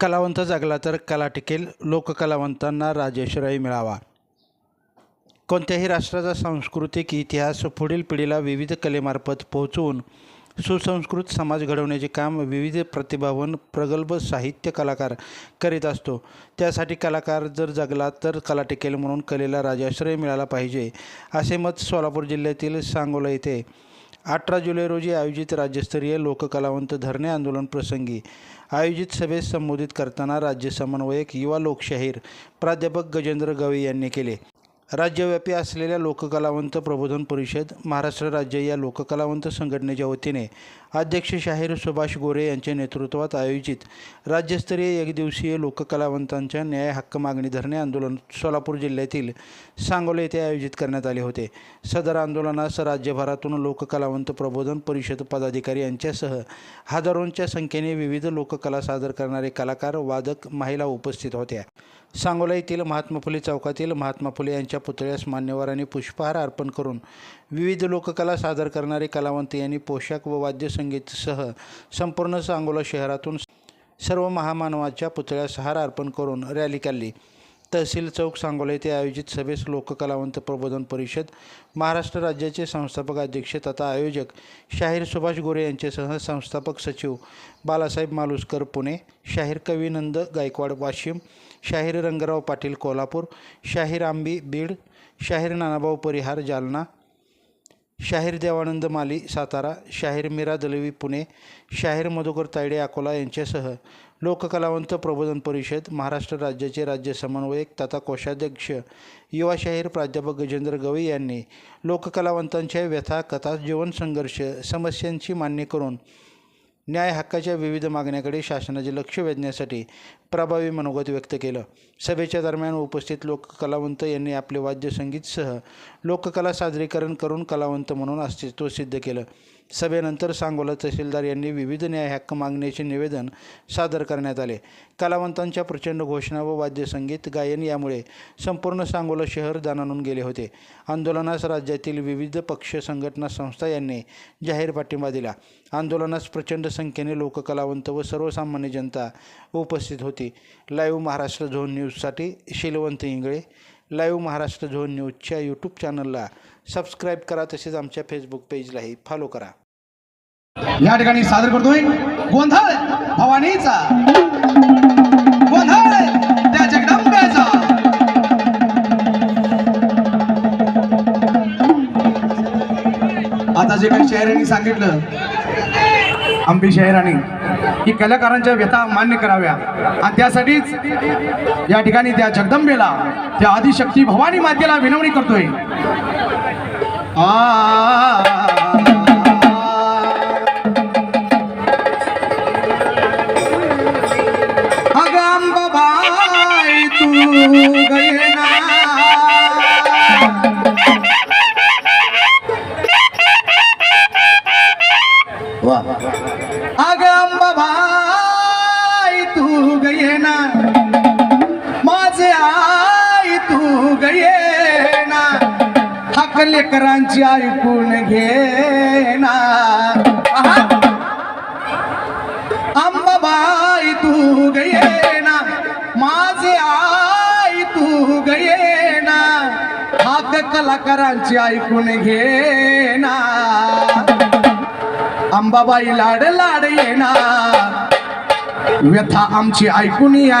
कलावंत जगला तर कला टिकेल लोककलावंतांना राजेश्वरी मिळावा. कोणत्याही राष्ट्राचा सांस्कृतिक इतिहास पुढील पिढीला विविध कलेमार्फत पोहोचवून सुसंस्कृत समाज घडवण्याचे काम विविध प्रतिभावन प्रगल्भ साहित्य कलाकार करीत असतो. त्यासाठी कलाकार जर जगला तर कला टिकेल म्हणून कलेला राजाश्रय मिळाला पाहिजे असे मत सोलापूर जिल्ह्यातील सांगोला येथे अठरा जुलै रोजी आयोजित राज्यस्तरीय लोककलावंत धरणे आंदोलन प्रसंगी आयोजित सभेत संबोधित करताना राज्य समन्वयक युवा लोकशाहीर प्राध्यापक गजेंद्र गवई यांनी केले. राज्यव्यापी असलेल्या लोककलावंत प्रबोधन परिषद महाराष्ट्र राज्य या लोककलावंत संघटनेच्या वतीने अध्यक्ष शाहीर सुभाष गोरे यांच्या नेतृत्वात आयोजित राज्यस्तरीय एकदिवसीय लोककलावंतांच्या न्याय हक्क मागणी धरणे आंदोलन सोलापूर जिल्ह्यातील सांगोला येथे आयोजित करण्यात आले होते. सदर आंदोलनास राज्यभरातून लोककलावंत प्रबोधन परिषद पदाधिकारी यांच्यासह हजारोंच्या संख्येने विविध लोककला सादर करणारे कलाकार वादक महिला उपस्थित होत्या. सांगोला येथील महात्मा फुले चौकातील महात्मा फुले यांच्या पुतळ्यास मान्यवरांनी पुष्पहार अर्पण करून विविध लोककला सादर करणारे कलावंत यांनी पोशाख व वाद्यसंगीतसह संपूर्ण सांगोला शहरातून सर्व महामानवाच्या पुतळ्यास हार अर्पण करून रॅली काढली. तहसील चौक सांगोला येथे आयोजित सभेस लोककलावंत प्रबोधन परिषद महाराष्ट्र राज्याचे संस्थापक अध्यक्ष तथा आयोजक शाहीर सुभाष गोरे यांच्यासह संस्थापक सचिव बालासाहेब मालुसकर पुणे शाहीर कविनंद गायकवाड वाशिम शाहीर रंगराव पाटील कोल्हापूर शाहीर आंबी बीड शाहीर नानाभाऊ परिहार जालना शाहीर देवानंद माली सातारा शाहीर मीरा दलवी पुणे शाहीर मधुकर तायडे अकोला यांच्यासह लोककलावंत प्रबोधन परिषद महाराष्ट्र राज्याचे राज्य समन्वयक तथा कोषाध्यक्ष युवा शाहीर प्राध्यापक गजेंद्र गवई यांनी लोककलावंतांच्या व्यथा कथा जीवन संघर्ष समस्यांची मान्य करून न्याय हक्काच्या विविध मागण्याकडे शासनाचे लक्ष वेधण्यासाठी प्रभावी मनोगत व्यक्त केलं. सभेच्या दरम्यान उपस्थित लोककलावंत यांनी आपले वाद्यसंगीतसह लोककला सादरीकरण करून कलावंत म्हणून अस्तित्व सिद्ध केलं. सभेनंतर सांगोला तहसीलदार यांनी विविध न्याय हक्क मागण्याचे निवेदन सादर करण्यात आले. कलावंतांच्या प्रचंड घोषणा व वाद्यसंगीत गायन यामुळे संपूर्ण सांगोला शहर दानानून गेले होते. आंदोलनास राज्यातील विविध पक्ष संघटना संस्था यांनी जाहीर पाठिंबा दिला. आंदोलनास प्रचंड संख्येने लोककलावंत व सर्वसामान्य जनता उपस्थित होती. लाईव्ह महाराष्ट्र झोन न्यूजसाठी शिलवंत इंगळे लाईव्ह महाराष्ट्र झोन न्यूजच्या यूट्यूब चॅनलला सबस्क्राईब करा तसेच आमच्या फेसबुक पेजलाही फॉलो करा. या ठिकाणी सादर करतोय गोंधळ भवानीचा. गोंधळ त्या जगदंबेचा आता जे काही शहरांनी सांगितलं आंबी शहराने की कलाकारांच्या व्यथा मान्य कराव्या. आणि त्यासाठीच या ठिकाणी त्या जगदंबेला त्या आदिशक्ती भवानी मातेला विनवणी करतोय. आ. वा. अगंबाबाई तू गये ना माझे आई तू गये ना हक लेकरांची ऐकून घे ना आहा. अंबाबाई तू गये ना माझे आई तू गये ना हात कलाकारांची ऐकून घे ना अंबाबाई लाड लाड ना व्यथा आमची ऐकून या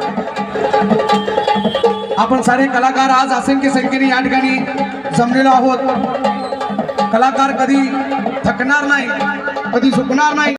आपण सारे कलाकार आज असंख्य संख्येने या ठिकाणी जमलेलो आहोत. कलाकार कधी थकणार नाही कधी झुकणार नाही.